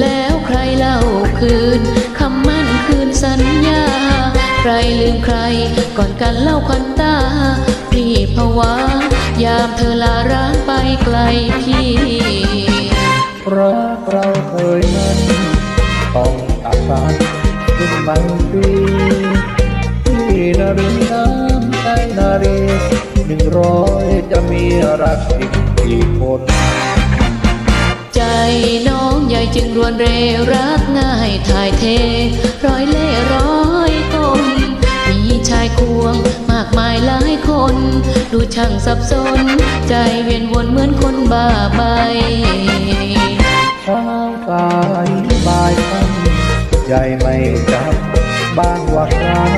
แล้วใครเล่าคืนคำมั่นคืนสัญญา ใครลืมใครก่อนกันเล่าควันตา พี่ภาวะยามเธอลาร้างไปไกลพี่รักเราเคยนั้นต้องตัดสายขึ้นบันปีที่นารีน้ำใจนารีหนึ่งร้อยจะมีรักอีกกี่คน ใจน้ จึงรวนเรรักง่ายถ่ายเท ร้อยเล่ร้อยตนมีชายควงมากมายหลายคน ดูช่างสับสน ใจเวียนวนเหมือนคนบ้าใบช้าสายบ่ายคำใหญ่ไม่จับบ้านว่าครที่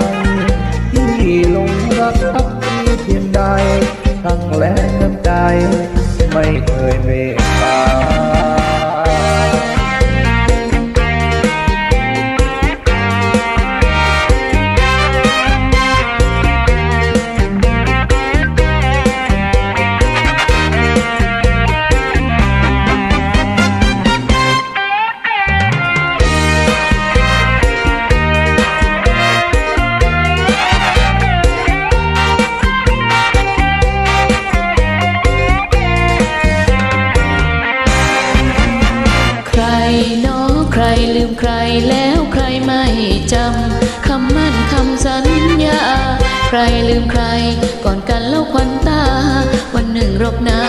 น้องใครลืมใครแล้วใครไม่จำคำมั่นคำสัญญา ใครลืมใครก่อนกันเล่าควันตา วันหนึ่งรบนา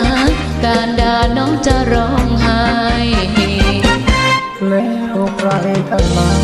การด่าน้องจะร้องไห้แล้วใครกันเล่า